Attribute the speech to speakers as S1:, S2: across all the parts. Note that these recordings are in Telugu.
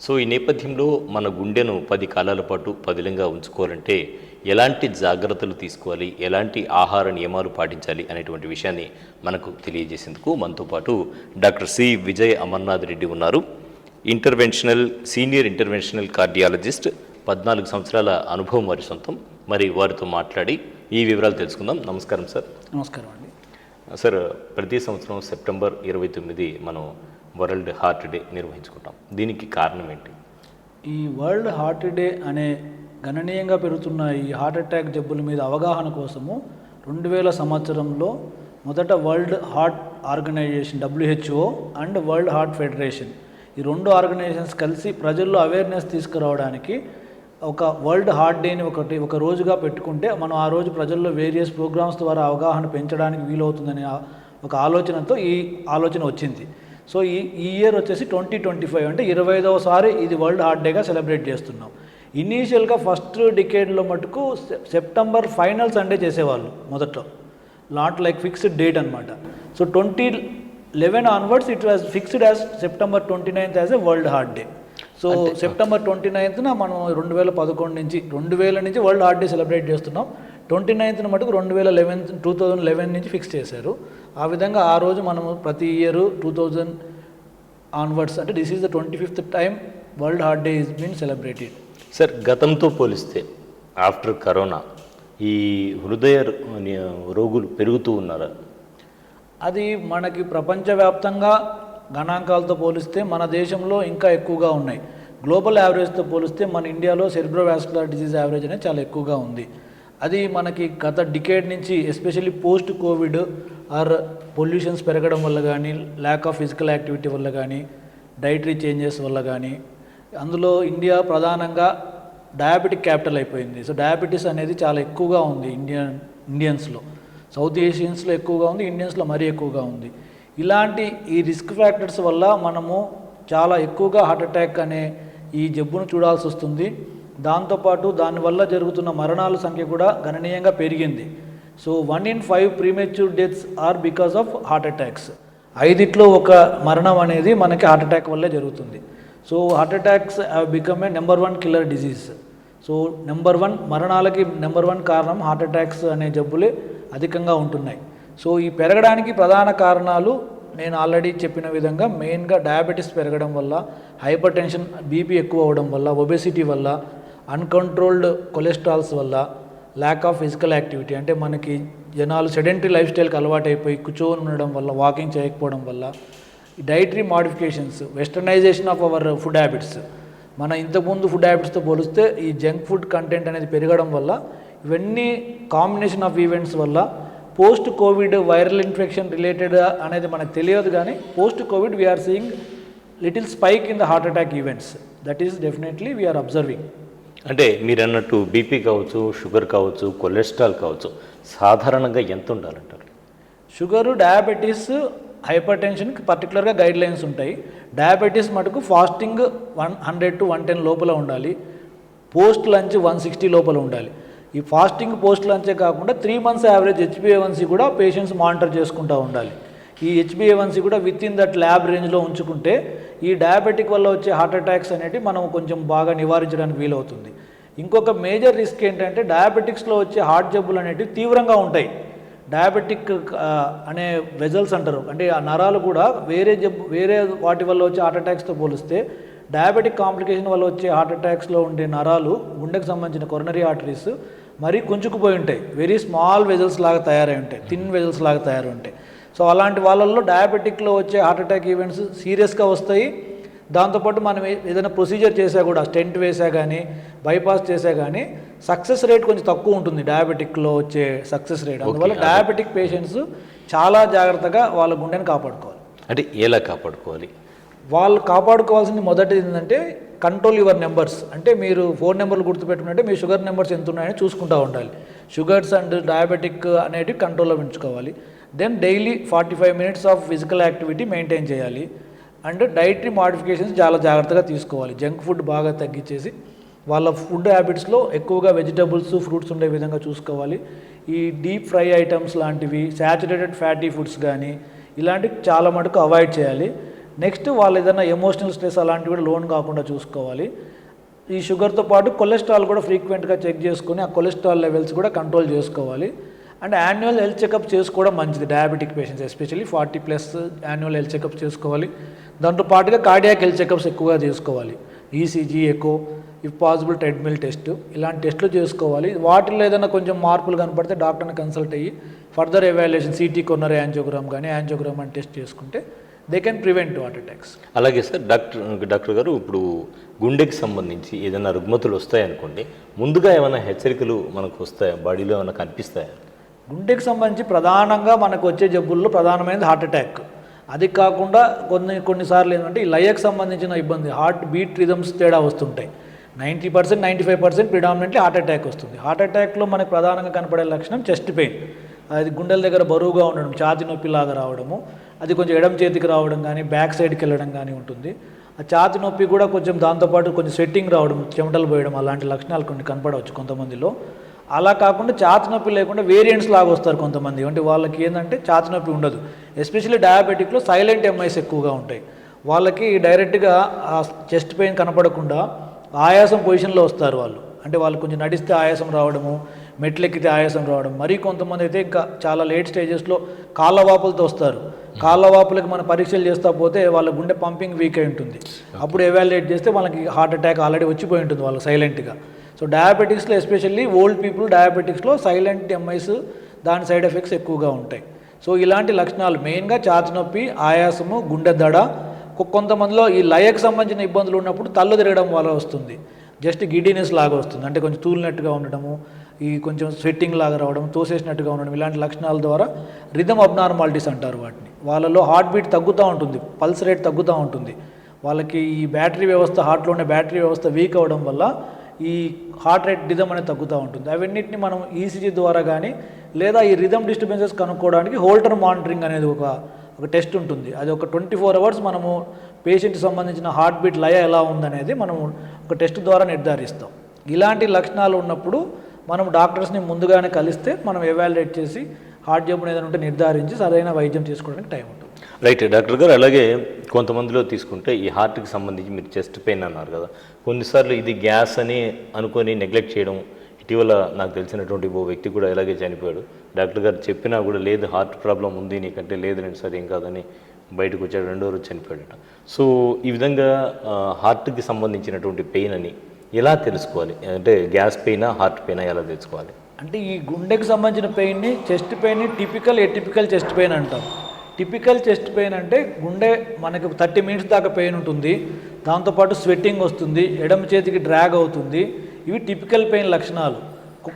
S1: సో ఈ నేపథ్యంలో మన గుండెను పది కాలాల పాటు పదిలంగా ఉంచుకోవాలంటే ఎలాంటి జాగ్రత్తలు తీసుకోవాలి? ఎలాంటి ఆహార నియమాలు పాటించాలి? అనేటువంటి విషయాన్ని మనకు తెలియజేసేందుకు మనతో పాటు డాక్టర్ సి విజయ్ అమర్నాథ్ రెడ్డి ఉన్నారు. ఇంటర్వెన్షనల్ సీనియర్ ఇంటర్వెన్షనల్ కార్డియాలజిస్ట్ పద్నాలుగు సంవత్సరాల అనుభవం వారి సొంతం. మరి వారితో మాట్లాడి ఈ వివరాలు తెలుసుకుందాం. నమస్కారం సార్.
S2: నమస్కారం అండి.
S1: సార్ ప్రతి సంవత్సరం సెప్టెంబర్ ఇరవై తొమ్మిది మనం వరల్డ్ హార్ట్ డే నిర్వహించుకుంటాం. దీనికి కారణం ఏంటి?
S2: ఈ వరల్డ్ హార్ట్ డే అనే గణనీయంగా పెరుగుతున్న ఈ హార్ట్ అటాక్ జబ్బుల మీద అవగాహన కోసము రెండు వేల సంవత్సరంలో మొదట world heart organization WHO and world heart federation ఈ రెండు ఆర్గనైజేషన్స్ కలిసి ప్రజల్లో అవేర్నెస్ తీసుకురావడానికి ఒక వరల్డ్ హార్ట్ డేని ఒకటి ఒక రోజుగా పెట్టుకుంటే మనం ఆ రోజు ప్రజల్లో వేరియస్ ప్రోగ్రామ్స్ ద్వారా అవగాహన పెంచడానికి వీలవుతుందనే ఒక ఆలోచనతో ఈ ఆలోచన వచ్చింది. సో ఈ ఈ ఇయర్ వచ్చేసి ట్వంటీ ట్వంటీ ఫైవ్ అంటే ఇరవై ఐదవసారి ఇది వరల్డ్ హార్ట్ డేగా సెలబ్రేట్ చేస్తున్నాం. ఇనీషియల్గా ఫస్ట్ డికేడ్లో మటుకు సెప్టెంబర్ ఫైనల్ సండే చేసేవాళ్ళు మొదట్లో. నాట్ లైక్ ఫిక్స్డ్ డేట్ అనమాట so twenty eleven onwards it was fixed as September twenty ninth as a world heart day. So September twenty నైన్త్న మనం రెండు వేల పదకొండు నుంచి రెండు వేల నుంచి వరల్డ్ హార్ట్ డే సెలబ్రేట్ చేస్తున్నాం. ట్వంటీ నైన్త్న మటుకు రెండు వేల లెవెన్ టూ థౌజండ్ లెవెన్ నుంచి ఫిక్స్ చేశారు. ఆ విధంగా ఆ రోజు మనము ప్రతి ఇయర్ టూ థౌజండ్ ఆన్వర్డ్స్ అంటే this is the twenty fifth time world heart day is been celebrated
S1: sir గతంతో పోలిస్తే ఆఫ్టర్ కరోనా ఈ హృదయ రోగులు పెరుగుతూ ఉన్నారా?
S2: అది మనకి ప్రపంచవ్యాప్తంగా గణాంకాలతో పోలిస్తే మన దేశంలో ఇంకా ఎక్కువగా ఉన్నాయి. గ్లోబల్ యావరేజ్తో పోలిస్తే మన ఇండియాలో సెరిబ్రోవాస్కులర్ డిజీజ్ యావరేజ్ అనేది చాలా ఎక్కువగా ఉంది. అది మనకి గత డికేడ్ నుంచి especially post covid or pollutions పెరగడం వల్ల కానీ ల్యాక్ ఆఫ్ ఫిజికల్ యాక్టివిటీ వల్ల కానీ డైటరీ చేంజెస్ వల్ల కానీ అందులో ఇండియా ప్రధానంగా డయాబెటిక్ క్యాపిటల్ అయిపోయింది. సో డయాబెటీస్ అనేది చాలా ఎక్కువగా ఉంది ఇండియన్ ఇండియన్స్లో. సౌత్ ఏషియన్స్లో ఎక్కువగా ఉంది ఇండియన్స్లో మరీ ఎక్కువగా ఉంది. ఇలాంటి ఈ రిస్క్ ఫ్యాక్టర్స్ వల్ల మనము చాలా ఎక్కువగా హార్ట్ అటాక్ అనే ఈ జబ్బును చూడాల్సి వస్తుంది దాంతోపాటు దానివల్ల జరుగుతున్న మరణాల సంఖ్య కూడా గణనీయంగా పెరిగింది. So one in five premature deaths are because of heart attacks ఐదిట్లో ఒక మరణం అనేది మనకి హార్ట్ అటాక్ వల్లే జరుగుతుంది. So heart attacks have become a number one killer disease so number one మరణాలకి number one కారణం హార్ట్ అటాక్స్ అనే జబ్బులే అధికంగా ఉంటున్నాయి. సో ఈ పెరగడానికి ప్రధాన కారణాలు నేను ఆల్రెడీ చెప్పిన విధంగా మెయిన్గా డయాబెటీస్ పెరగడం వల్ల హైపర్ టెన్షన్ బీపీ ఎక్కువ అవ్వడం వల్ల ఒబెసిటీ వల్ల అన్కంట్రోల్డ్ కొలెస్ట్రాల్స్ వల్ల ల్యాక్ ఆఫ్ ఫిజికల్ యాక్టివిటీ అంటే మనకి జనాలు సెడెంటరీ లైఫ్ స్టైల్కి అలవాటైపోయి కూర్చొని ఉండడం వల్ల వాకింగ్ చేయకపోవడం వల్ల dietary modifications westernization of our food habits మన ఇంతకుముందు ఫుడ్ హ్యాబిట్స్తో పోలిస్తే ఈ జంక్ ఫుడ్ కంటెంట్ అనేది పెరగడం వల్ల ఇవన్నీ కాంబినేషన్ ఆఫ్ ఈవెంట్స్ వల్ల post covid viral infection related అనేది మనకు తెలియదు కానీ post covid we are seeing little spike in the heart attack events that is definitely we are observing
S1: అంటే మీరు అన్నట్టు బీపీ కావచ్చు షుగర్ కావచ్చు కొలెస్ట్రాల్ కావచ్చు సాధారణంగా ఎంత ఉండాలంటారు?
S2: షుగరు డయాబెటీస్ హైపర్ టెన్షన్కి పర్టికులర్గా గైడ్ లైన్స్ ఉంటాయి. డయాబెటీస్ మటుకు fasting one hundred to one ten లోపల ఉండాలి. పోస్ట్ లంచ్ వన్ సిక్స్టీ లోపల ఉండాలి. ఈ ఫాస్టింగ్ పోస్ట్ లంచే కాకుండా త్రీ మంత్స్ యావరేజ్ హెచ్బిఏవన్సీ కూడా పేషెంట్స్ మానిటర్ చేసుకుంటూ ఉండాలి. ఈ హెచ్బిఏవన్సీ కూడా విత్ ఇన్ దట్ ల్యాబ్ రేంజ్లో ఉంచుకుంటే ఈ డయాబెటిక్ వల్ల వచ్చే హార్ట్ అటాక్స్ అనేవి మనం కొంచెం బాగా నివారించడానికి వీలవుతుంది. ఇంకొక మేజర్ రిస్క్ ఏంటంటే డయాబెటిక్స్లో వచ్చే హార్ట్ జబ్బులు అనేటివి తీవ్రంగా ఉంటాయి. డయాబెటిక్ అనే వెజల్స్ అంటారు. అంటే ఆ నరాలు కూడా వేరే జబ్బు వేరే వాటి వల్ల వచ్చే హార్ట్ అటాక్స్తో పోలిస్తే డయాబెటిక్ కాంప్లికేషన్ వల్ల వచ్చే హార్ట్ అటాక్స్లో ఉండే నరాలు గుండెకు సంబంధించిన కొరనరీ ఆర్టరీస్ మరీ కుంచుకుపోయి ఉంటాయి. వెరీ స్మాల్ వెజల్స్ లాగా తయారై ఉంటాయి. థిన్ వెజల్స్ లాగా తయారై ఉంటాయి. సో అలాంటి వాళ్ళల్లో డయాబెటిక్లో వచ్చే హార్ట్ అటాక్ ఈవెంట్స్ సీరియస్గా వస్తాయి. దాంతోపాటు మనం ఏదైనా ప్రొసీజర్ చేసా కూడా స్టెంట్ వేసా కానీ బైపాస్ చేసా కానీ సక్సెస్ రేట్ కొంచెం తక్కువ ఉంటుంది. డయాబెటిక్లో వచ్చే సక్సెస్ రేట్ అందువల్ల డయాబెటిక్ పేషెంట్స్ చాలా జాగ్రత్తగా వాళ్ళ గుండెని కాపాడుకోవాలి.
S1: అంటే ఎలా కాపాడుకోవాలి?
S2: వాళ్ళు కాపాడుకోవాల్సింది మొదటిది ఏంటంటే కంట్రోల్ యువర్ నెంబర్స్ అంటే మీరు ఫోన్ నెంబర్లు గుర్తుపెట్టుకుంటే మీ షుగర్ నెంబర్స్ ఎంత ఉన్నాయని చూసుకుంటూ ఉండాలి. షుగర్స్ అండ్ డయాబెటిక్ అనేటివి కంట్రోల్లో ఉంచుకోవాలి then daily forty five minutes of physical activity maintain చేయాలి. అండ్ డైటరీ మాడిఫికేషన్స్ చాలా జాగ్రత్తగా తీసుకోవాలి. జంక్ ఫుడ్ బాగా తగ్గించేసి వాళ్ళ ఫుడ్ హ్యాబిట్స్లో ఎక్కువగా వెజిటబుల్స్ ఫ్రూట్స్ ఉండే విధంగా చూసుకోవాలి. ఈ డీప్ ఫ్రై ఐటమ్స్ లాంటివి శాచురేటెడ్ ఫ్యాటీ ఫుడ్స్ కానీ ఇలాంటివి చాలా మటుకు అవాయిడ్ చేయాలి. నెక్స్ట్ వాళ్ళు ఏదైనా ఎమోషనల్ స్ట్రెస్ అలాంటివి కూడా లోన్ కాకుండా చూసుకోవాలి. ఈ షుగర్తో పాటు కొలెస్ట్రాల్ కూడా ఫ్రీక్వెంట్గా చెక్ చేసుకొని ఆ కొలెస్ట్రాల్ లెవెల్స్ కూడా కంట్రోల్ చేసుకోవాలి. అండ్ యాన్యువల్ హెల్త్ చెకప్ చేసుకోవడం మంచిది diabetic patients especially forty plus annual health checkup చేసుకోవాలి. దాంతో పాటుగా కార్డియాక్ హెల్త్ చెకప్స్ ఎక్కువగా చేసుకోవాలి. ECG echo if possible treadmill test ఇలాంటి టెస్టులు చేసుకోవాలి. వాటిల్లో ఏదైనా కొంచెం మార్పులు కనపడితే డాక్టర్ని కన్సల్ట్ అయ్యి further evaluation CT coronary angiogram కానీ యాంజోగ్రామ్ అని టెస్ట్ చేసుకుంటే they can prevent heart attacks
S1: అలాగే సార్ డాక్టర్ డాక్టర్ గారు ఇప్పుడు గుండెకి సంబంధించి ఏదైనా రుగ్మతులు వస్తాయనుకోండి ముందుగా ఏమైనా హెచ్చరికలు మనకు వస్తాయా? బాడీలో ఏమైనా కనిపిస్తాయా?
S2: గుండెకి సంబంధించి ప్రధానంగా మనకు వచ్చే జబ్బుల్లో ప్రధానమైనది హార్ట్ అటాక్. అది కాకుండా కొన్ని కొన్నిసార్లు ఏంటంటే ఈ లయకు సంబంధించిన ఇబ్బంది హార్ట్ బీట్ రిథమ్స్ తేడా వస్తుంటాయి. Ninety percent ninety five percent predominantly heart attack వస్తుంది. హార్ట్ అటాక్లో మనకు ప్రధానంగా కనపడే లక్షణం చెస్ట్ పెయిన్. అది గుండెల దగ్గర బరువుగా ఉండడం ఛాతి నొప్పిలాగా రావడము అది కొంచెం ఎడం చేతికి రావడం కానీ బ్యాక్ సైడ్కి వెళ్ళడం కానీ ఉంటుంది. ఆ ఛాతి నొప్పి కూడా కొంచెం దాంతోపాటు కొంచెం స్వెట్టింగ్ రావడం చెమటలు పోయడం అలాంటి లక్షణాలు కొన్ని కనపడవచ్చు కొంతమందిలో. అలా కాకుండా ఛాతి నొప్పి లేకుండా వేరియంట్స్ లాగా వస్తారు కొంతమంది. అంటే వాళ్ళకి ఏంటంటే ఛాతి నొప్పి ఉండదు. ఎస్పెషల్లీ డయాబెటిక్లో సైలెంట్ ఎంఐస్ ఎక్కువగా ఉంటాయి. వాళ్ళకి డైరెక్ట్గా ఆ చెస్ట్ పెయిన్ కనపడకుండా ఆయాసం పొజిషన్లో వస్తారు వాళ్ళు. అంటే వాళ్ళు కొంచెం నడిస్తే ఆయాసం రావడము మెట్లెక్కితే ఆయాసం రావడం మరీ కొంతమంది అయితే ఇంకా చాలా లేట్ స్టేజెస్లో కాళ్ళ వాపులతో వస్తారు. కాళ్ళ వాపులకు మనం పరీక్షలు చేస్తా పోతే వాళ్ళ గుండె పంపింగ్ వీక్ అయి ఉంటుంది. అప్పుడు ఎవాల్యుయేట్ చేస్తే వాళ్ళకి హార్ట్ అటాక్ ఆల్రెడీ వచ్చిపోయి ఉంటుంది వాళ్ళకి సైలెంట్గా సో డయాబెటిక్స్లో ఎస్పెషల్లీ ఓల్డ్ పీపుల్ డయాబెటిక్స్లో సైలెంట్ ఎంఐస్ దాని సైడ్ ఎఫెక్ట్స్ ఎక్కువగా ఉంటాయి. సో ఇలాంటి లక్షణాలు మెయిన్గా ఛాతి నొప్పి ఆయాసము గుండె దడ కొంతమందిలో ఈ లయకు సంబంధించిన ఇబ్బందులు ఉన్నప్పుడు తల్లు తిరగడం వల్ల వస్తుంది. జస్ట్ గిడీనెస్ లాగా వస్తుంది. అంటే కొంచెం తూలినట్టుగా ఉండడము ఈ కొంచెం స్వెట్టింగ్ లాగా రావడం తోసేసినట్టుగా ఉండడం ఇలాంటి లక్షణాల ద్వారా రిథమ్ అబ్నార్మాలిటీస్ అంటారు వాటిని. వాళ్ళలో హార్ట్ బీట్ తగ్గుతూ ఉంటుంది పల్స్ రేట్ తగ్గుతూ ఉంటుంది. వాళ్ళకి ఈ బ్యాటరీ వ్యవస్థ హార్ట్లో ఉండే బ్యాటరీ వ్యవస్థ వీక్ అవ్వడం వల్ల ఈ హార్ట్ రేట్ రిధమ్ అనేది తగ్గుతూ ఉంటుంది. అవన్నిటిని మనం ఈసీజీ ద్వారా కానీ లేదా ఈ రిధమ్ డిస్టర్బెన్సెస్ కనుక్కోవడానికి హోల్టర్ మానిటరింగ్ అనేది ఒక ఒక టెస్ట్ ఉంటుంది. అది ఒక ట్వంటీ ఫోర్ అవర్స్ మనము పేషెంట్కి సంబంధించిన హార్ట్ బీట్ లయ ఎలా ఉందనేది మనము ఒక టెస్ట్ ద్వారా నిర్ధారిస్తాం. ఇలాంటి లక్షణాలు ఉన్నప్పుడు మనం డాక్టర్స్ని ముందుగానే కలిస్తే మనం ఎవాల్యుయేట్ చేసి హార్ట్ జబ్బును ఏదైనా ఉంటే నిర్ధారించి సరైన వైద్యం చేసుకోవడానికి టైం ఉంటుంది.
S1: రైట్ డాక్టర్ గారు అలాగే కొంతమందిలో తీసుకుంటే ఈ హార్ట్కి సంబంధించి మీరు చెస్ట్ పెయిన్ అన్నారు కదా. కొన్నిసార్లు ఇది గ్యాస్ అని అనుకొని నెగ్లెక్ట్ చేయడం ఇటీవల నాకు తెలిసినటువంటి ఓ వ్యక్తి కూడా ఇలాగే చనిపోయాడు. డాక్టర్ గారు చెప్పినా కూడా లేదు హార్ట్ ప్రాబ్లం ఉంది నీకంటే లేదు నేను సరే ఏం కాదని బయటకు వచ్చాడు రెండో రోజు చనిపోయాడట. సో ఈ విధంగా హార్ట్కి సంబంధించినటువంటి పెయిన్ అని ఎలా తెలుసుకోవాలి? అంటే గ్యాస్ పెయినా హార్ట్ పెయినా ఎలా తెలుసుకోవాలి?
S2: అంటే ఈ గుండెకి సంబంధించిన పెయిన్ని చెస్ట్ పెయిన్ని టిపికల్ ఎటిపికల్ చెస్ట్ పెయిన్ అంటాం టిపికల్ చెస్ట్ పెయిన్ అంటే గుండె మనకి థర్టీ మినిట్స్ దాకా పెయిన్ ఉంటుంది. దాంతోపాటు స్వెట్టింగ్ వస్తుంది ఎడమ చేతికి డ్రాగ్ అవుతుంది. ఇవి టిపికల్ పెయిన్ లక్షణాలు.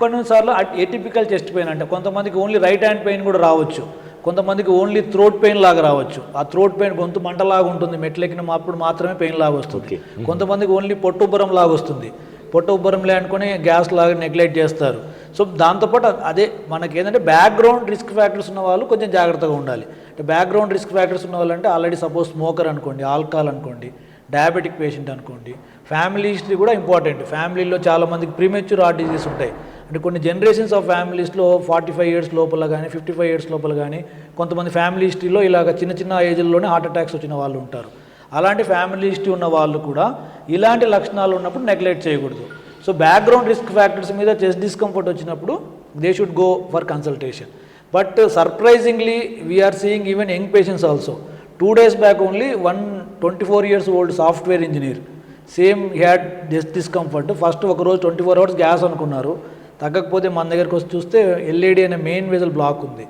S2: కొన్నిసార్లు ఎటిపికల్ చెస్ట్ పెయిన్ అంటే కొంతమందికి ఓన్లీ రైట్ హ్యాండ్ పెయిన్ కూడా రావచ్చు. కొంతమందికి ఓన్లీ థ్రోట్ పెయిన్ లాగా రావచ్చు. ఆ థ్రోట్ పెయిన్ గొంతు మంటలాగా ఉంటుంది మెట్లెక్కిన అప్పుడు మాత్రమే పెయిన్ లాగా వస్తుంది. కొంతమందికి ఓన్లీ పొట్టు ఉబ్బరం లాగా వస్తుంది. పొట్ట ఉబ్బరంలే అనుకుని గ్యాస్ లాగా నెగ్లెక్ట్ చేస్తారు. సో దాంతోపాటు అదే మనకి ఏంటంటే బ్యాక్గ్రౌండ్ రిస్క్ ఫ్యాక్టర్స్ ఉన్న వాళ్ళు కొంచెం జాగ్రత్తగా ఉండాలి. బ్యాక్గ్రౌండ్ రిస్క్ ఫ్యాక్టర్స్ ఉన్న వాళ్ళంటే ఆల్రెడీ సపోజ్ స్మోకర్ అనుకోండి ఆల్కహాల్ అనుకోండి డయాబెటిక్ పేషెంట్ అనుకోండి. ఫ్యామిలీ హిస్టరీ కూడా ఇంపార్టెంట్ ఫ్యామిలీలో చాలా మందికి ప్రీమెచ్యూర్ హార్ట్ డిజీస్ ఉంటాయి. అంటే కొన్ని జనరేషన్స్ ఆఫ్ ఫ్యామిలీస్లో ఫార్టీ ఫైవ్ ఇయర్స్ లోపల కానీ ఫిఫ్టీ ఫైవ్ ఇయర్స్ లోపల కానీ కొంతమంది ఫ్యామిలీ హిస్టరీలో ఇలాగ చిన్న చిన్న ఏజ్లోనే హార్ట్ అటాక్స్ వచ్చిన వాళ్ళు ఉంటారు. అలాంటి ఫ్యామిలీ హిస్టరీ ఉన్న వాళ్ళు కూడా ఇలాంటి లక్షణాలు ఉన్నప్పుడు నెగ్లెక్ట్ చేయకూడదు. సో బ్యాక్గ్రౌండ్ రిస్క్ ఫ్యాక్టర్స్ మీద చెస్ట్ డిస్కంఫర్ట్ వచ్చినప్పుడు they should go for consultation but surprisingly we are seeing even young patients also two days back only one twenty four years old software engineer same had chest discomfort first ఒక రోజు ట్వంటీ ఫోర్ అవర్స్ గ్యాస్ అనుకున్నారు. తగ్గకపోతే మన దగ్గరకు వచ్చి చూస్తే ఎల్ఏడి అనే మెయిన్ వెజల్ బ్లాక్ ఉంది.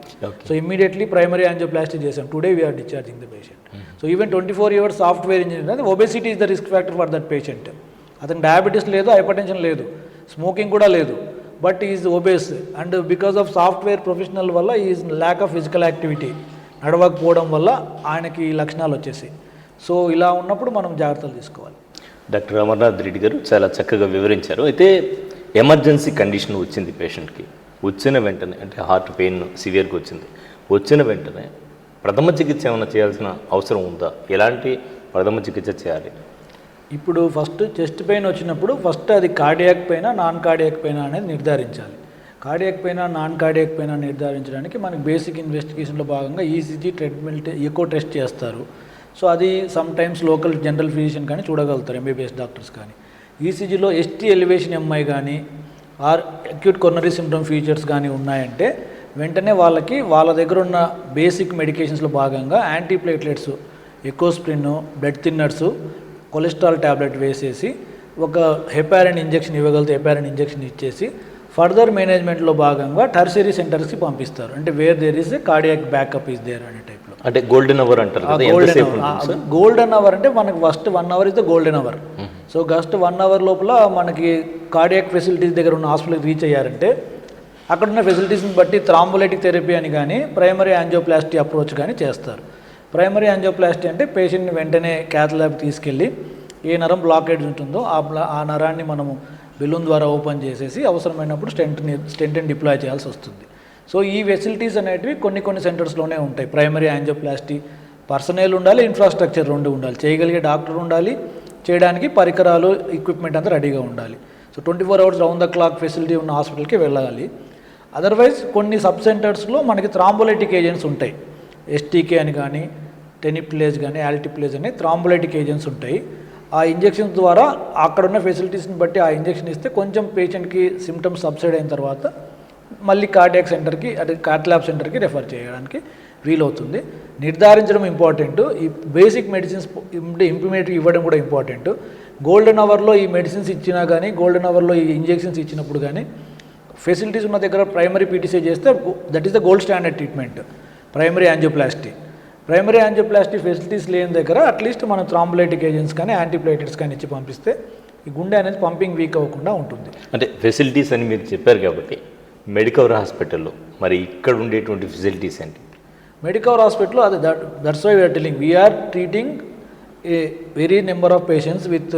S2: సో ఇమీడియట్లీ ప్రైమరీ యాంజియోప్లాస్టీ చేసాం today we are discharging the patient so even twenty four years software engineer అది obesity is the risk factor for that patient అతనికి డయాబెటీస్ లేదు హైపర్టెన్షన్ లేదు. స్మోకింగ్ కూడా లేదు. But is obese and because of software professional వల్ల is lack of physical activity నడవకపోవడం వల్ల ఆయనకి లక్షణాలు వచ్చేసి సో ఇలా ఉన్నప్పుడు మనం జాగ్రత్తలు తీసుకోవాలి.
S1: డాక్టర్ అమర్నాథ్ రెడ్డి గారు చాలా చక్కగా వివరించారు. అయితే ఎమర్జెన్సీ కండిషన్ వచ్చింది పేషెంట్కి. వచ్చిన వెంటనే అంటే హార్ట్ పెయిన్ సివియర్గా వచ్చింది. వచ్చిన వెంటనే ప్రథమ చికిత్స ఏమైనా చేయాల్సిన అవసరం ఉందా? ఎలాంటి ప్రథమ చికిత్స చేయాలి?
S2: ఇప్పుడు ఫస్ట్ చెస్ట్ పెయిన్ వచ్చినప్పుడు ఫస్ట్ అది కార్డియాక్ పెయిన్ నాన్ కార్డియాక్ పైన అనేది నిర్ధారించాలి. Cardiac pain non cardiac pain నిర్ధారించడానికి మనకి బేసిక్ ఇన్వెస్టిగేషన్లో భాగంగా ఈసీజీ ట్రెడ్మిల్ ఎక్కువ టెస్ట్ చేస్తారు. సో అది some times local general physician కానీ చూడగలుగుతారు ఎంబీబీఎస్ డాక్టర్స్ కానీ. ఈసీజీలో ఎస్టీ ఎలివేషన్ ఎంఐ కానీ or acute coronary symptom features కానీ ఉన్నాయంటే వెంటనే వాళ్ళకి వాళ్ళ దగ్గర ఉన్న బేసిక్ మెడికేషన్స్లో భాగంగా antiplatelets Ecosprin blood thinners cholesterol tablet వేసేసి ఒక హెపారిన్ ఇంజెక్షన్ ఇవ్వగలిగితే హెపారిన్ ఇంజెక్షన్ ఇచ్చేసి ఫర్దర్ మేనేజ్మెంట్లో భాగంగా టర్సరీ సెంటర్స్కి పంపిస్తారు. అంటే where there is a cardiac backup is there అనే టైప్లో
S1: అంటే గోల్డెన్ అవర్ అంటారు
S2: గోల్డెన్ గోల్డెన్ అవర్ అంటే మనకి first one hour is the golden hour so first one hour లోపల మనకి కార్డియాక్ ఫెసిలిటీస్ దగ్గర ఉన్న హాస్పిటల్కి రీచ్ అయ్యారంటే అక్కడ ఉన్న ఫెసిలిటీస్ని బట్టి థ్రాంబోలైటిక్ థెరపీ అని కానీ ప్రైమరీ యాంజియోప్లాస్టీ అప్రోచ్ కానీ చేస్తారు. ప్రైమరీ యాంజియోప్లాస్టీ అంటే పేషెంట్ని వెంటనే క్యాత్ ల్యాబ్ తీసుకెళ్ళి ఏ నరం బ్లాకేజ్ ఉంటుందో ఆ ఆ నరాన్ని మనము బెలూన్ ద్వారా ఓపెన్ చేసేసి అవసరమైనప్పుడు స్టెంట్ని స్టెంట్ని డిప్లాయ్ చేయాల్సి వస్తుంది. సో ఈ ఫెసిలిటీస్ అనేటివి కొన్ని కొన్ని సెంటర్స్లోనే ఉంటాయి. ప్రైమరీ యాంజియోప్లాస్టీ పర్సనల్ ఉండాలి ఇన్ఫ్రాస్ట్రక్చర్ రెండు ఉండాలి. చేయగలిగే డాక్టర్ ఉండాలి చేయడానికి పరికరాలు ఎక్విప్మెంట్ అంతా రెడీగా ఉండాలి. So twenty four hours round the clock facility ఉన్న హాస్పిటల్కి వెళ్ళాలి. అదర్వైజ్ కొన్ని సబ్ సెంటర్స్లో మనకి థ్రాంబోలైటిక్ ఏజెంట్స్ ఉంటాయి. ఎస్టీకే అని కానీ టెనిప్లేజ్ కానీ యాల్టిప్లేజ్ అని థ్రాంబులైటిక్ ఏజెంట్స్ ఉంటాయి. ఆ ఇంజెక్షన్స్ ద్వారా అక్కడ ఉన్న ఫెసిలిటీస్ని బట్టి ఆ ఇంజెక్షన్ ఇస్తే కొంచెం పేషెంట్కి సిమ్టమ్స్ సబ్సైడ్ అయిన తర్వాత మళ్ళీ కార్డియాక్ సెంటర్కి అదే ల్యాబ్ సెంటర్కి రెఫర్ చేయడానికి వీలవుతుంది. నిర్ధారించడం ఇంపార్టెంట్ ఈ బేసిక్ మెడిసిన్స్ ఇంప్లిమెంట్ ఇవ్వడం కూడా ఇంపార్టెంట్ గోల్డెన్ అవర్లో ఈ మెడిసిన్స్ ఇచ్చినా కానీ గోల్డెన్ అవర్లో ఈ ఇంజెక్షన్స్ ఇచ్చినప్పుడు కానీ ఫెసిలిటీస్ ఉన్న దగ్గర ప్రైమరీ పీటీసీ చేస్తే that is the gold standard treatment primary angioplasty. Primary angioplasty facilities లేని దగ్గర అట్లీస్ట్ మనం థ్రాంబులైటిక్ ఏజెంట్స్ కానీ యాంటీప్లేటెట్స్ కానీ ఇచ్చి పంపిస్తే ఈ గుండె అనేది పంపింగ్ వీక్ అవ్వకుండా ఉంటుంది.
S1: అంటే ఫెసిలిటీస్ అని మీరు చెప్పారు కాబట్టి మెడికవర్ హాస్పిటల్లో మరి ఇక్కడ ఉండేటువంటి ఫెసిలిటీస్ ఏంటి?
S2: మెడికవర్ హాస్పిటల్ అది that that's why we are telling. We are treating a very number of patients with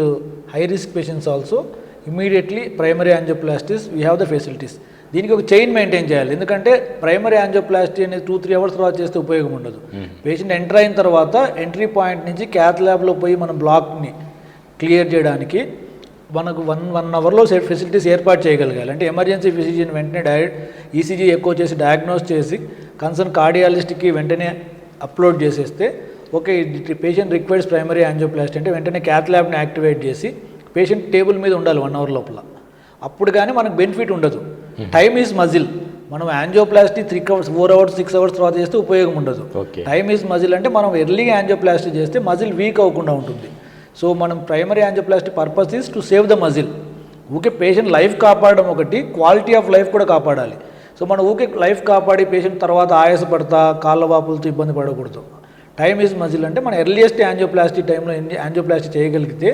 S2: high risk patients also immediately primary angioplasties we have the facilities దీనికి ఒక చైన్ మెయింటైన్ చేయాలి. ఎందుకంటే ప్రైమరీ యాంజియోప్లాస్టీ అనేది టూ త్రీ అవర్స్ తర్వాత చేస్తే ఉపయోగం ఉండదు. పేషెంట్ ఎంటర్ అయిన తర్వాత ఎంట్రీ పాయింట్ నుంచి క్యాత్ ల్యాబ్లో పోయి మన బ్లాక్ని క్లియర్ చేయడానికి మనకు వన్ వన్ అవర్లో ఫెసిలిటీస్ ఏర్పాటు చేయగలగాలి. అంటే ఎమర్జెన్సీ ఫిజిషియన్ వెంటనే డైరెక్ట్ ఈసీజీ ఎక్కువ చేసి డయాగ్నోస్ చేసి కన్సర్న్ కార్డియాలజిస్ట్కి వెంటనే అప్లోడ్ చేసేస్తే okay patient requires primary angioplasty అంటే వెంటనే క్యాత్ ల్యాబ్ని యాక్టివేట్ చేసి పేషెంట్ టేబుల్ మీద ఉండాలి వన్ అవర్ లోపల. అప్పుడు కానీ మనకు బెనిఫిట్ ఉండదు. టైమ్ ఈజ్ మజిల్ మనం angioplasty three hours four hours six hours తర్వాత చేస్తే ఉపయోగం ఉండదు. టైమ్ ఈజ్ మజిల్ అంటే మనం ఎర్లీగా యాంజియోప్లాస్టీ చేస్తే మజిల్ వీక్ అవ్వకుండా ఉంటుంది. సో మనం primary angioplasty purpose is to save the muscle okay patient life కాపాడడం ఒకటి క్వాలిటీ ఆఫ్ లైఫ్ కూడా కాపాడాలి. సో మనం ఊకే లైఫ్ కాపాడి పేషెంట్ తర్వాత ఆయాసపడతా కాళ్ళ వాపులతో ఇబ్బంది పడకూడదు. టైమ్ ఈజ్ మజిల్ అంటే మన ఎర్లియస్ట్ యాంజియోప్లాస్టీ టైంలో యాంజియోప్లాస్టీ చేయగలిగితే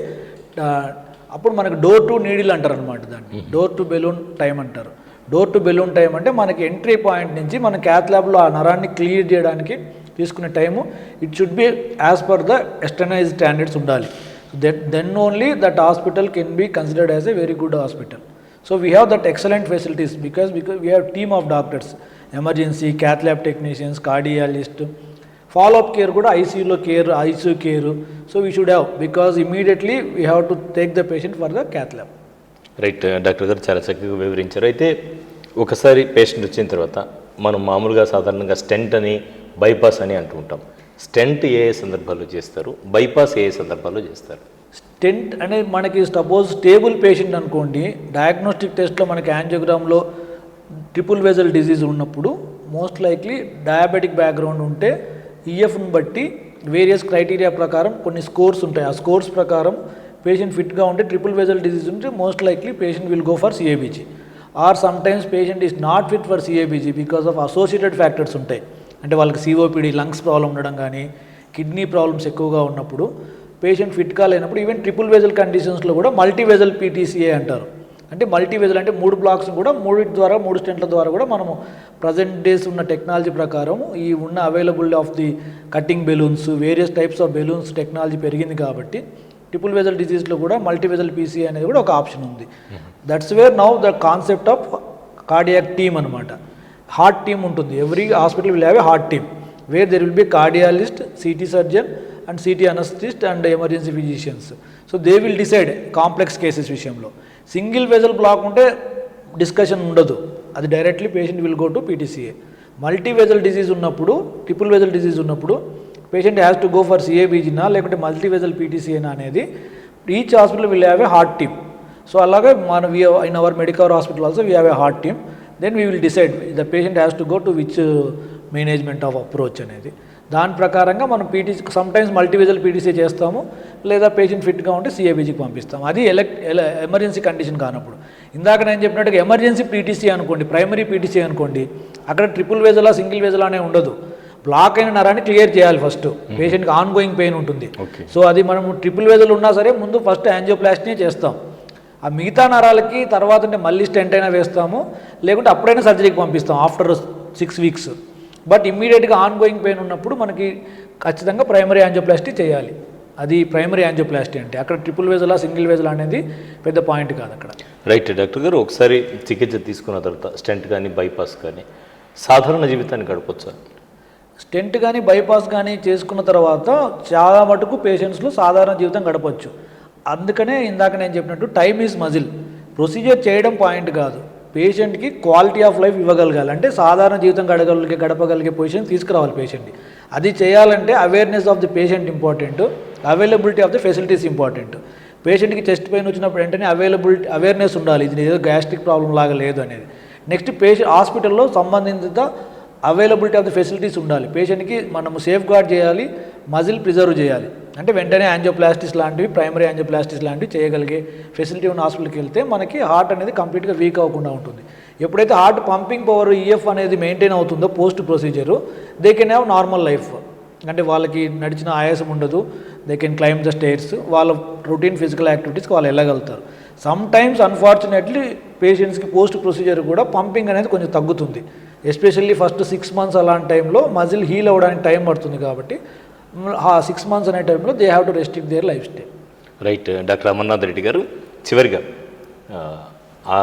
S2: అప్పుడు మనకు డోర్ టు నీడిల్ అంటారు అనమాట దాన్ని డోర్ టు బెలూన్ టైం అంటారు. డోర్ టు బెలూన్ టైం అంటే మనకి ఎంట్రీ పాయింట్ నుంచి మన క్యాత్ ల్యాబ్లో ఆ నరాన్ని క్లియర్ చేయడానికి తీసుకునే time. It should be as per the established standards ఉండాలి. That then only that hospital can be considered as a very good hospital so we have that excellent facilities because because we have team of doctors emergency cath lab technicians cardiologist follow up care కూడా ఐసీయూలో care ICU care so we should have because immediately we have to take the patient for the cath lab
S1: right doctor గారు చాలా చక్కగా వివరించారు. అయితే ఒకసారి పేషెంట్ వచ్చిన తర్వాత మనం మామూలుగా సాధారణంగా స్టెంట్ అని బైపాస్ అని అంటూ ఉంటాం. స్టెంట్ ఏ ఏ సందర్భాల్లో చేస్తారు? బైపాస్ ఏ ఏ సందర్భాల్లో చేస్తారు?
S2: స్టెంట్ అనేది మనకి సపోజ్ స్టేబుల్ పేషెంట్ అనుకోండి డయాగ్నోస్టిక్ టెస్ట్లో మనకి యాంజియోగ్రామ్లో ట్రిపుల్ వెజల్ డిజీజ్ ఉన్నప్పుడు మోస్ట్ లైక్లీ డయాబెటిక్ బ్యాక్గ్రౌండ్ ఉంటే ఈఎఫ్ని బట్టి వేరియస్ క్రైటీరియా ప్రకారం కొన్ని స్కోర్స్ ఉంటాయి. ఆ స్కోర్స్ ప్రకారం పేషెంట్ ఫిట్గా ఉంటే ట్రిపుల్ వెజల్ డిజీజ్ ఉంటే most likely patient will go for CABG or sometimes patient is not fit for CABG because of associated factors ఉంటాయి. అంటే వాళ్ళకి సిఓపిడి లంగ్స్ ప్రాబ్లం ఉండడం కానీ కిడ్నీ ప్రాబ్లమ్స్ ఎక్కువగా ఉన్నప్పుడు పేషెంట్ ఫిట్గా లేనప్పుడు ఈవెన్ ట్రిపుల్ వెజల్ కండిషన్స్లో కూడా మల్టీ వెజల్ పీటీసీఏ అంటారు. అంటే మల్టీ వెజల్ అంటే మూడు బ్లాక్స్ కూడా మూడింటి ద్వారా మూడు స్టెంట్ల ద్వారా కూడా మనము ప్రజెంట్ డేస్ ఉన్న టెక్నాలజీ ప్రకారం ఈ ఉన్న available of the cutting balloons various types of balloons technology పెరిగింది కాబట్టి ట్రిపుల్ వెజల్ డిజీజ్లో కూడా మల్టీ వెజల్ పీసీ అనేది కూడా ఒక ఆప్షన్ ఉంది. That's where now the concept of cardiac team అనమాట హార్ట్ టీమ్ ఉంటుంది. Every hospital will have a heart team where there will be cardiologist CT surgeon and CT anaesthetist and emergency physicians so they will decide complex cases విషయంలో. సింగిల్ వెజల్ బ్లాక్ ఉంటే డిస్కషన్ ఉండదు. అది directly patient will go to PTCA multi vessel disease ఉన్నప్పుడు ట్రిపుల్ వెజల్ డిజీజ్ ఉన్నప్పుడు patient has to go for సిఏబీజీనా లేకుంటే మల్టీ పీటీసీనా అనేది each hospital will have a heart team so అలాగే మన we in our medical hospital also we have a heart team then we will decide the patient has to go to which management of approach అనేది. దాని ప్రకారంగా మనం పీటీసీ సమ్టైమ్స్ మల్టీవిజల్ పీటీసీ చేస్తాము లేదా పేషెంట్ ఫిట్గా ఉంటే సిఏబీజీకి పంపిస్తాం అది ఎలక్ట్ ఎమర్జెన్సీ కండిషన్ కానప్పుడు. ఇందాక నేను చెప్పినట్టుగా ఎమర్జెన్సీ పీటీసీ అనుకోండి ప్రైమరీ పీటీసీ అనుకోండి అక్కడ ట్రిపుల్ వేజలా సింగిల్ వేజలానే ఉండదు. బ్లాక్ అయిన నరాన్ని క్లియర్ చేయాలి ఫస్ట్ పేషెంట్కి ఆన్ గోయింగ్ పెయిన్ ఉంటుంది. సో అది మనం ట్రిపుల్ వేజల్ ఉన్నా సరే ముందు ఫస్ట్ యాంజియోప్లాస్టీ చేస్తాం. ఆ మిగతా నరాలకి తర్వాత అంటే మళ్ళీ స్టెంట్ అయినా వేస్తాము. లేకుంటే అప్పుడైనా సర్జరీకి పంపిస్తాం ఆఫ్టర్ సిక్స్ వీక్స్ బట్ ఇమ్మీడియట్గా ఆన్ గోయింగ్ పెయిన్ ఉన్నప్పుడు మనకి ఖచ్చితంగా ప్రైమరీ యాంజియోప్లాస్టీ చేయాలి. అది ప్రైమరీ యాంజియోప్లాస్టీ అంటే. అక్కడ ట్రిపుల్ వేజలా సింగిల్ వేజలా అనేది పెద్ద పాయింట్ కాదు అక్కడ.
S1: రైట్ డాక్టర్ గారు ఒకసారి చికిత్స తీసుకున్న తర్వాత స్టెంట్ కానీ బైపాస్ కానీ సాధారణ జీవితాన్ని గడపొచ్చా?
S2: స్టెంట్ కానీ బైపాస్ కానీ చేసుకున్న తర్వాత చాలా మటుకు పేషెంట్స్లో సాధారణ జీవితం గడపచ్చు. అందుకనే ఇందాక నేను చెప్పినట్టు టైమ్ ఈజ్ మజిల్ ప్రొసీజర్ చేయడం పాయింట్ కాదు. పేషెంట్కి క్వాలిటీ ఆఫ్ లైఫ్ ఇవ్వగలగాలి. అంటే సాధారణ జీవితం గడగలిగే గడపగలిగే పొజిషన్ తీసుకురావాలి పేషెంట్ని అది చేయాలంటే awareness of the patient important availability of the facilities important పేషెంట్కి చెస్ట్ పెయిన్ వచ్చినప్పుడు వెంటనే అవైలబిలిటీ అవేర్నెస్ ఉండాలి. ఇది ఏదో గ్యాస్ట్రిక్ ప్రాబ్లం లాగా లేదు అనేది. నెక్స్ట్ పేషెంట్ హాస్పిటల్లో సంబంధిత అవైలబిలిటీ ఆఫ్ ది ఫెసిలిటీస్ ఉండాలి. పేషెంట్కి మనము సేఫ్ గార్డ్ చేయాలి మజిల్ ప్రిజర్వ్ చేయాలి. అంటే వెంటనే యాంజియోప్లాస్టిస్ లాంటివి ప్రైమరీ యాంజియోప్లాస్టిస్ లాంటివి చేయగలిగే ఫెసిలిటీ ఉన్న హాస్పిటల్కి వెళ్తే మనకి హార్ట్ అనేది కంప్లీట్గా వీక్ అవ్వకుండా ఉంటుంది. ఎప్పుడైతే హార్ట్ పంపింగ్ పవర్ ఈఎఫ్ అనేది మెయింటైన్ అవుతుందో post procedure they can have normal life అంటే వాళ్ళకి నడిచిన ఆయాసం ఉండదు they can climb the stairs వాళ్ళ రొటీన్ ఫిజికల్ యాక్టివిటీస్కి వాళ్ళు వెళ్ళగలుగుతారు. సమ్ టైమ్స్ అన్ఫార్చునేట్లీ పేషెంట్స్కి పోస్ట్ ప్రొసీజర్ కూడా పంపింగ్ అనేది కొంచెం తగ్గుతుంది. ఎస్పెషల్లీ ఫస్ట్ సిక్స్ మంత్స్ అలాంటి టైంలో మజిల్ హీల్ అవ్వడానికి టైం పడుతుంది కాబట్టి ఆ సిక్స్ మంత్స్ అనే టైంలో they have to restrict their lifestyle.
S1: Right doctor Amarnath Reddy garu చివరిగా ఆ,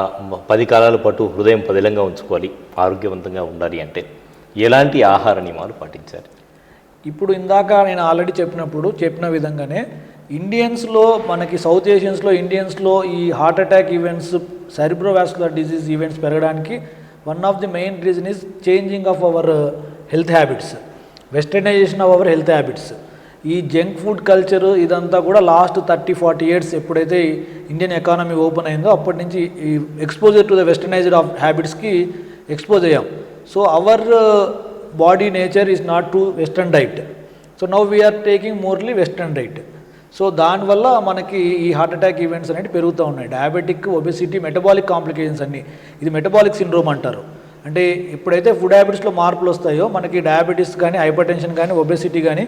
S1: పది కాలాల పాటు హృదయం పదిలంగా ఉంచుకోవాలి ఆరోగ్యవంతంగా ఉండాలి అంటే ఎలాంటి ఆహార నియమాలు పాటించాలి
S2: ఇప్పుడు ఇందాక నేను ఆల్రెడీ చెప్పినప్పుడు చెప్పిన విధంగానే ఇండియన్స్లో మనకి సౌత్ ఏషియన్స్లో ఇండియన్స్లో ఈ heart attack events cerebrovascular disease events పెరగడానికి one of the main reason is changing of our health habits westernisation of our health habits ఈ జంక్ ఫుడ్ కల్చర్ ఇదంతా కూడా లాస్ట్ థర్టీ ఫార్టీ ఇయర్స్ ఎప్పుడైతే ఈ ఇండియన్ ఎకానమీ ఓపెన్ అయిందో అప్పటి నుంచి ఈ exposure to the westernised of హ్యాబిట్స్కి expose అయ్యాం. So our body nature is not to western diet so now we are taking more western diet so దానివల్ల మనకి ఈ హార్ట్ అటాక్ ఈవెంట్స్ అనేవి పెరుగుతూ ఉన్నాయి. డయాబెటిక్ ఒబెసిటీ మెటబాలిక్ కాంప్లికేషన్స్ అన్ని. ఇది మెటబాలిక్ సిండ్రోమ్ అంటారు. అంటే ఎప్పుడైతే ఫుడ్ హ్యాబిట్స్లో మార్పులు వస్తాయో మనకి డయాబెటీస్ కానీ హైపర్ టెన్షన్ కానీ ఒబెసిటీ కానీ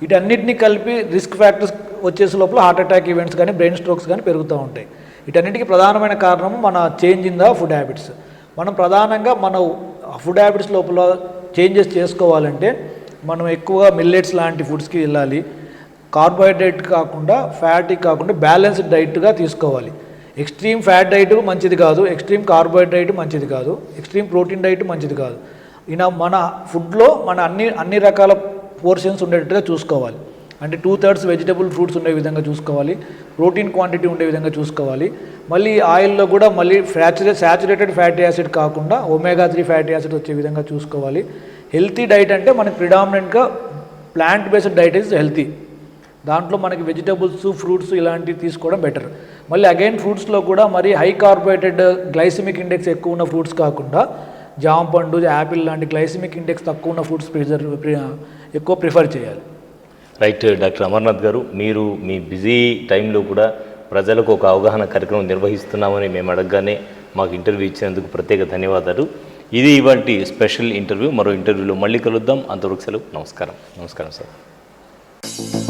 S2: వీటన్నిటిని కలిపి రిస్క్ ఫ్యాక్టర్స్ వచ్చేసే లోపల హార్ట్ అటాక్ ఈవెంట్స్ కానీ బ్రెయిన్ స్ట్రోక్స్ కానీ పెరుగుతూ ఉంటాయి. వీటన్నిటికీ ప్రధానమైన కారణం మన change in the food habits మనం ప్రధానంగా మన ఫుడ్ హ్యాబిట్స్ లోపల చేంజెస్ చేసుకోవాలంటే మనం ఎక్కువగా మిల్లెట్స్ లాంటి ఫుడ్స్కి వెళ్ళాలి. కార్బోహైడ్రేట్ కాకుండా ఫ్యాటీ కాకుండా బ్యాలెన్స్డ్ డైట్గా తీసుకోవాలి. ఎక్స్ట్రీమ్ ఫ్యాట్ డైట్ మంచిది కాదు ఎక్స్ట్రీమ్ కార్బోహైడ్రేట్ మంచిది కాదు ఎక్స్ట్రీమ్ ప్రోటీన్ డైట్ మంచిది కాదు. ఇలా మన ఫుడ్లో మన అన్ని అన్ని రకాల పోర్షన్స్ ఉండేటట్టుగా చూసుకోవాలి. అంటే టూ థర్డ్స్ వెజిటబుల్ ఫ్రూట్స్ ఉండే విధంగా చూసుకోవాలి ప్రోటీన్ క్వాంటిటీ ఉండే విధంగా చూసుకోవాలి. మళ్ళీ ఆయిల్లో కూడా మళ్ళీ ఫ్యాచురే శాచురేటెడ్ ఫ్యాటీ యాసిడ్ కాకుండా ఒమేగా త్రీ ఫ్యాటీ యాసిడ్ వచ్చే విధంగా చూసుకోవాలి. హెల్తీ డైట్ అంటే మనకి ప్రిడామినెంట్గా plant based diet is healthy. దాంట్లో మనకి వెజిటబుల్స్ ఫ్రూట్స్ ఇలాంటివి తీసుకోవడం బెటర్. మళ్ళీ అగైన్ ఫ్రూట్స్లో కూడా మరి హై కార్బోహైడ్రేట్ గ్లైసిమిక్ ఇండెక్స్ ఎక్కువ ఉన్న ఫ్రూట్స్ కాకుండా జామ పండు యాపిల్ లాంటి గ్లైసిమిక్ ఇండెక్స్ తక్కువ ఉన్న ఫ్రూట్స్ ప్రిజర్ ఎక్కువ ప్రిఫర్ చేయాలి.
S1: రైట్ డాక్టర్ అమర్నాథ్ గారు మీరు మీ బిజీ టైంలో కూడా ప్రజలకు ఒక అవగాహన కార్యక్రమం నిర్వహిస్తున్నామని మేము అడగగానే మాకు ఇంటర్వ్యూ ఇచ్చినందుకు ప్రత్యేక ధన్యవాదాలు. ఇది ఇవాటి స్పెషల్ ఇంటర్వ్యూ. మరో ఇంటర్వ్యూలో మళ్ళీ కలుద్దాం. అంతవరకు సెలవు. నమస్కారం. నమస్కారం సార్.